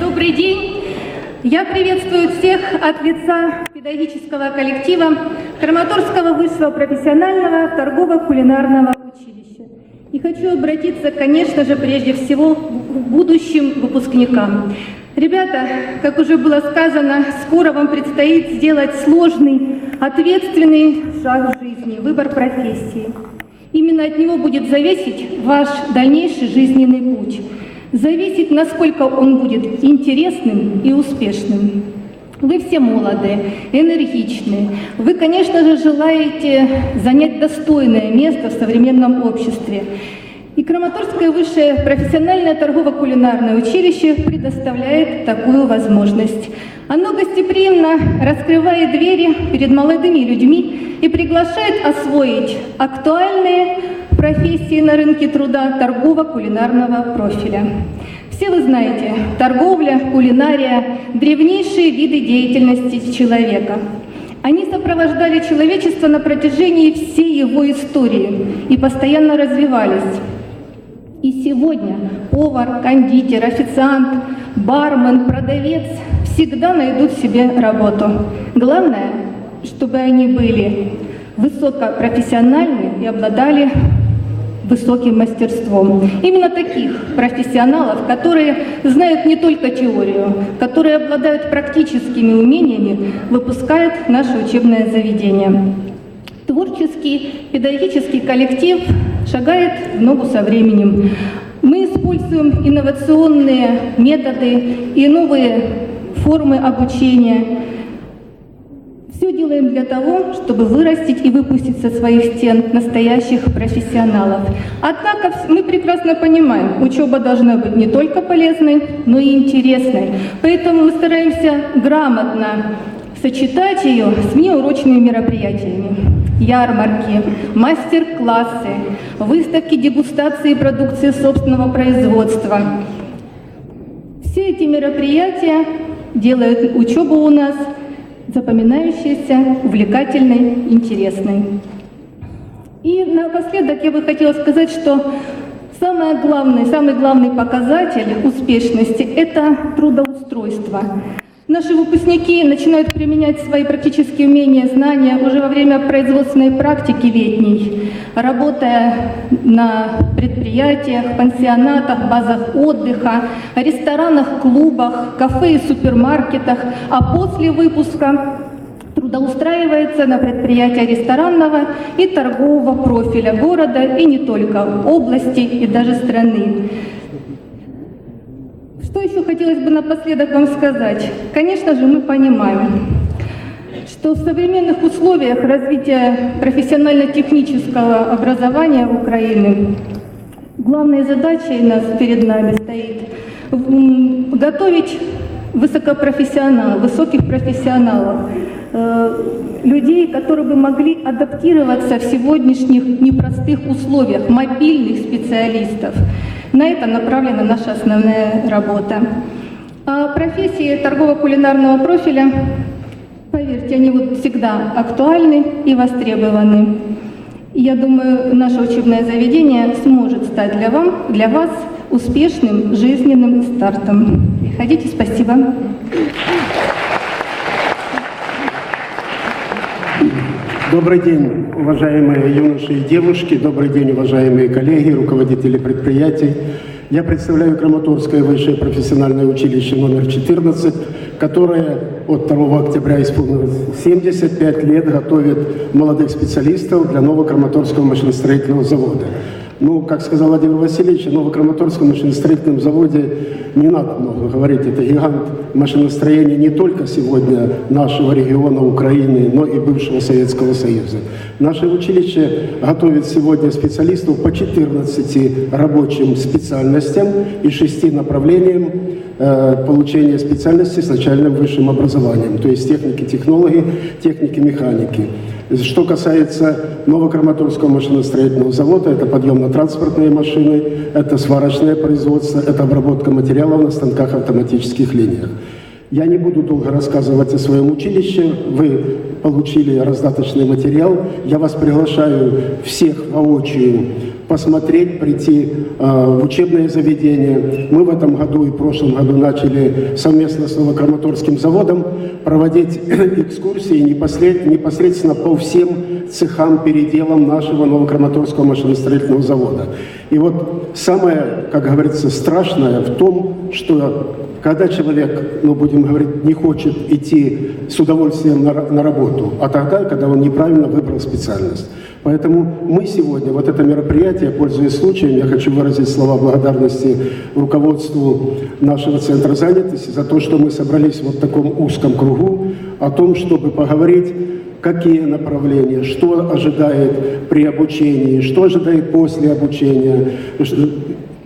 Добрый день. Я приветствую всех от лица педагогического коллектива Краматорского высшего профессионального торгово-кулинарного училища. И хочу обратиться, конечно же, прежде всего к будущим выпускникам. Ребята, как уже было сказано, скоро вам предстоит сделать сложный, ответственный шаг в жизни, выбор профессии. Именно от него будет зависеть ваш дальнейший жизненный путь. Зависит, насколько он будет интересным и успешным. Вы все молоды, энергичны. Вы, конечно же, желаете занять достойное место в современном обществе. И Краматорское высшее профессиональное торгово-кулинарное училище предоставляет такую возможность. Оно гостеприимно раскрывает двери перед молодыми людьми и приглашает освоить актуальные профессии на рынке труда торгово-кулинарного профиля. Все вы знаете, торговля, кулинария – древнейшие виды деятельности человека. Они сопровождали человечество на протяжении всей его истории и постоянно развивались. И сегодня повар, кондитер, официант, бармен, продавец всегда найдут себе работу. Главное, чтобы они были высокопрофессиональны и обладали высоким мастерством. Именно таких профессионалов, которые знают не только теорию, которые обладают практическими умениями, выпускает наше учебное заведение. Творческий педагогический коллектив шагает в ногу со временем. Мы используем инновационные методы и новые формы обучения. Все делаем для того, чтобы вырастить и выпустить со своих стен настоящих профессионалов. Однако мы прекрасно понимаем, учеба должна быть не только полезной, но и интересной. Поэтому мы стараемся грамотно сочетать ее с внеурочными мероприятиями. Ярмарки, мастер-классы, выставки дегустации продукции собственного производства. Все эти мероприятия делают учебу у нас запоминающейся, увлекательной, интересной. И напоследок я бы хотела сказать, что самое главное, самый главный показатель успешности – это трудоустройство. Наши выпускники начинают применять свои практические умения, знания уже во время производственной практики летней, работая на предприятиях, пансионатах, базах отдыха, ресторанах, клубах, кафе и супермаркетах, а после выпуска трудоустраивается на предприятия ресторанного и торгового профиля города и не только, области и даже страны. Что еще хотелось бы напоследок вам сказать? Конечно же, мы понимаем, что в современных условиях развития профессионально-технического образования Украины главной задачей нас перед нами стоит готовить высокопрофессионалов, высоких профессионалов, э, людей, которые бы могли адаптироваться в сегодняшних непростых условиях, мобильных специалистов. На это направлена наша основная работа. А профессии торгово-кулинарного профиля, поверьте, они вот всегда актуальны и востребованы. Я думаю, наше учебное заведение сможет стать для, вам, для вас успешным жизненным стартом. Приходите, спасибо. Добрый день, уважаемые юноши и девушки, добрый день, уважаемые коллеги, руководители предприятий. Я представляю Краматорское высшее профессиональное училище номер 14, которое от 2 октября исполнилось 75 лет, готовит молодых специалистов для нового Краматорского машиностроительного завода. Ну, как сказал Владимир Васильевич, о Новокраматорском машиностроительном заводе не надо много говорить. Это гигант машиностроения не только сегодня нашего региона Украины, но и бывшего Советского Союза. Наше училище готовит сегодня специалистов по 14 рабочим специальностям и 6 направлениям э, получения специальности с начальным высшим образованием, то есть техники, технологии, техники, механики. Что касается Новокраматорского машиностроительного завода, это подъемно-транспортные машины, это сварочное производство, это обработка материалов на станках автоматических линиях. Я не буду долго рассказывать о своем училище. Вы получили раздаточный материал. Я вас приглашаю всех воочию посмотреть, прийти э, в учебное заведение. Мы в этом году и в прошлом году начали совместно с Новокраматорским заводом проводить экскурсии непосред- непосредственно по всем цехам, переделам нашего Новокраматорского машиностроительного завода. И вот самое, как говорится, страшное в том, что когда человек, ну будем говорить, не хочет идти с удовольствием на, на работу, а тогда, когда он неправильно выбрал специальность. Поэтому мы сегодня, вот это мероприятие, пользуясь случаем, я хочу выразить слова благодарности руководству нашего центра занятости за то, что мы собрались вот в таком узком кругу о том, чтобы поговорить, какие направления, что ожидает при обучении, что ожидает после обучения.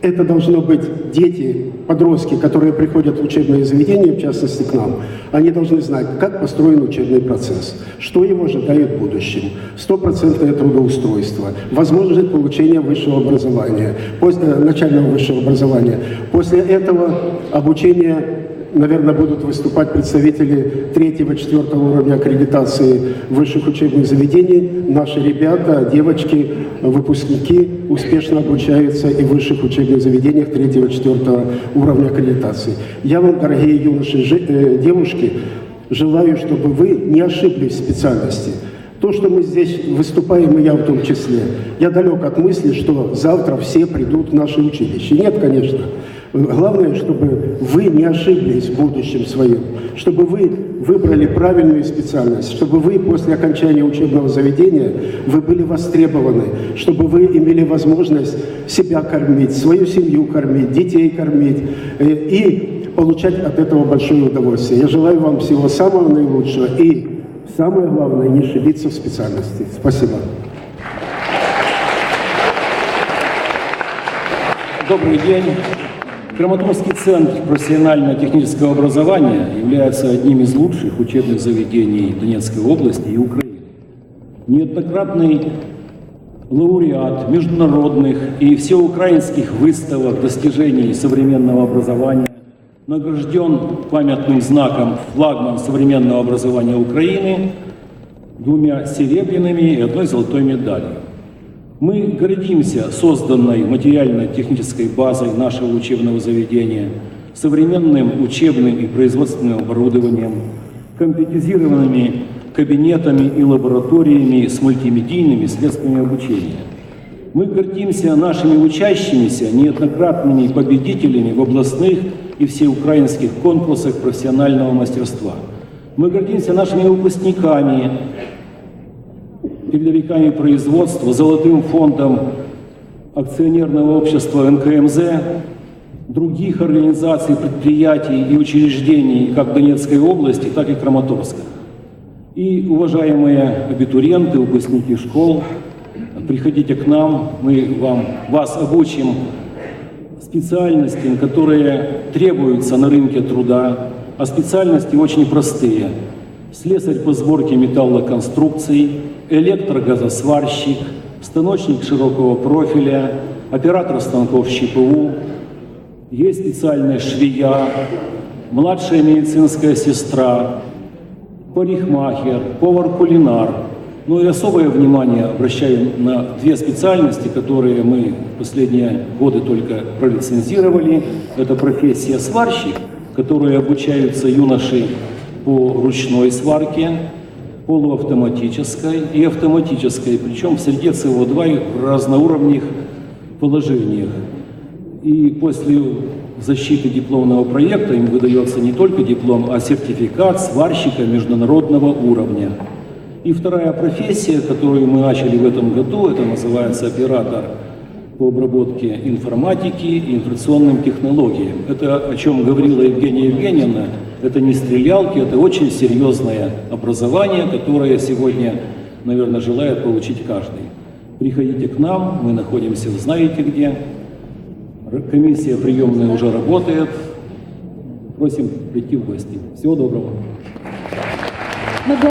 Это должно быть дети, подростки, которые приходят в учебные заведения, в частности к нам. Они должны знать, как построен учебный процесс, что его ожидает в будущем, стопроцентное трудоустройство, возможность получения высшего образования, после, э, начального высшего образования. После этого обучение наверное, будут выступать представители третьего, четвертого уровня аккредитации высших учебных заведений. Наши ребята, девочки, выпускники успешно обучаются и в высших учебных заведениях третьего, четвертого уровня аккредитации. Я вам, дорогие юноши, э, девушки, желаю, чтобы вы не ошиблись в специальности. То, что мы здесь выступаем, и я в том числе, я далек от мысли, что завтра все придут в наше училище. Нет, конечно. Главное, чтобы вы не ошиблись в будущем своем, чтобы вы выбрали правильную специальность, чтобы вы после окончания учебного заведения вы были востребованы, чтобы вы имели возможность себя кормить, свою семью кормить, детей кормить э, и получать от этого большое удовольствие. Я желаю вам всего самого наилучшего и самое главное не ошибиться в специальности. Спасибо. Добрый день. Краматорский центр профессионально-технического образования является одним из лучших учебных заведений Донецкой области и Украины. Неоднократный лауреат международных и всеукраинских выставок достижений современного образования, награжден памятным знаком флагман современного образования Украины двумя серебряными и одной золотой медалью. Мы гордимся созданной материально-технической базой нашего учебного заведения, современным учебным и производственным оборудованием, компьютеризированными кабинетами и лабораториями с мультимедийными средствами обучения. Мы гордимся нашими учащимися, неоднократными победителями в областных и всеукраинских конкурсах профессионального мастерства. Мы гордимся нашими выпускниками, передовиками производства, золотым фондом акционерного общества НКМЗ, других организаций, предприятий и учреждений как Донецкой области, так и Краматорска. И, уважаемые абитуриенты, выпускники школ, приходите к нам, мы вам, вас обучим специальностям, которые требуются на рынке труда, а специальности очень простые. Слесарь по сборке металлоконструкций, электрогазосварщик, станочник широкого профиля, оператор станков ЩПУ, есть специальная швея, младшая медицинская сестра, парикмахер, повар-кулинар. Ну и особое внимание обращаем на две специальности, которые мы последние годы только пролицензировали. Это профессия сварщик, которой обучаются юноши по ручной сварке, полуавтоматической и автоматической, причем в среде СО2 и в разноуровневых положениях. И после защиты дипломного проекта им выдается не только диплом, а сертификат сварщика международного уровня. И вторая профессия, которую мы начали в этом году, это называется оператор по обработке информатики и информационным технологиям. Это о чем говорила Евгения Евгеньевна, это не стрелялки, это очень серьезное образование, которое сегодня, наверное, желает получить каждый. Приходите к нам, мы находимся, вы знаете где. Комиссия приемная уже работает. Просим прийти в гости. Всего доброго.